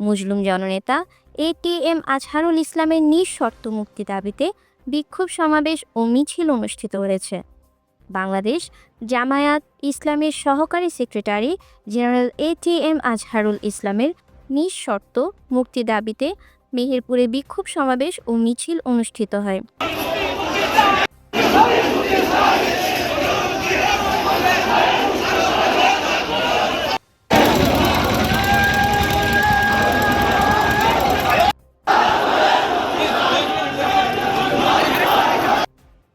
মুসলিম জননেতা এ T M Azharul ইসলামের নিঃশর্ত মুক্তি দাবিতে বিক্ষোভ সমাবেশ ও মিছিল অনুষ্ঠিত হয়েছে। বাংলাদেশ জামায়াত ইসলামের সহকারী secretary general A T M Azharul ইসলামের নিঃশর্ত মুক্তি দাবিতে মেহেরপুরে বিক্ষোভ সমাবেশ ও মিছিল অনুষ্ঠিত হয়।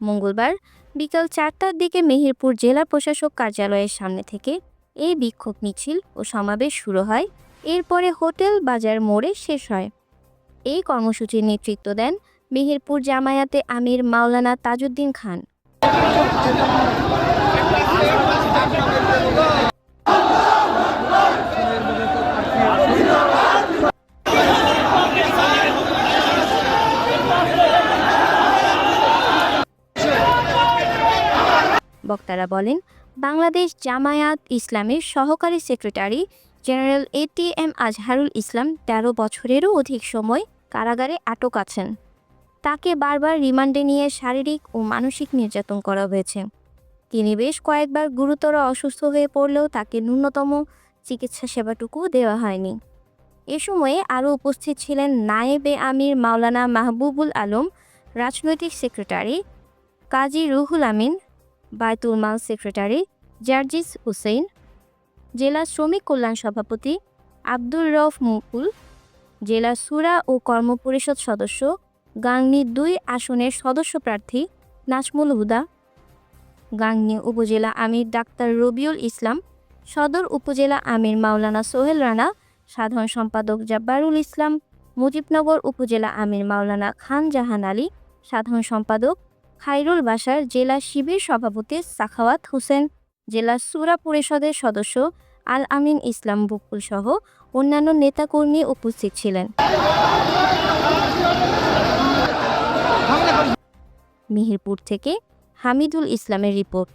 মঙ্গলবার বিকাল চারটার দিকে মেহেরপুর জেলা প্রশাসক কার্যালয়ের সামনে থেকে এই বিক্ষোভ মিছিল ও সমাবেশ শুরু হয়। এরপরে হোটেল বাজার মোড়ে শেষ হয়। এই কর্মসূচির নেতৃত্ব দেন মেহেরপুর জামায়াতে আমির মাওলানা তাজউদ্দিন খান। বক্তারা বলেন, বাংলাদেশ জামায়াত ইসলামের সহকারী secretary general A T M Azharul Islam তেরো বছরেরও অধিক সময় কারাগারে আটক আছেন। তাকে বারবার রিমান্ডে নিয়ে শারীরিক ও মানসিক নির্যাতন করা হয়েছে। তিনি বেশ কয়েকবার গুরুতর অসুস্থ হয়ে পড়লেও তাকে ন্যূনতম চিকিৎসা সেবাটুকু দেওয়া হয়নি। এ সময়ে আরও উপস্থিত ছিলেন নায়েবে আমির মাওলানা মাহবুবুল আলম, রাজনৈতিক সেক্রেটারি কাজী রুহুল আমিন বায়তুল মাল সেক্রেটারি জার্জিস হুসেইন, জেলা শ্রমিক কল্যাণ সভাপতি আব্দুর রফ মুকুল, জেলা সুরা ও কর্ম পরিষদ সদস্য গাংনী দুই আসনের সদস্য প্রার্থী নাজমুল হুদা, গাংনী উপজেলা আমির ডাক্তার রবিউল ইসলাম, সদর উপজেলা আমির মাওলানা সোহেল রানা, সাধারণ সম্পাদক জাব্বারুল ইসলাম, মুজিবনগর উপজেলা আমির মাওলানা খান জাহান আলী, সাধারণ সম্পাদক খাইরুল বাসার জেলা শিবির সভাপতি সাখাওয়াত হোসেন, জেলা সুরা পরিষদের সদস্য আল আমিন ইসলাম বকুল সহ অন্যান্য নেতাকর্মী উপস্থিত ছিলেন। মিহিরপুর থেকে হামিদুল ইসলামের রিপোর্ট।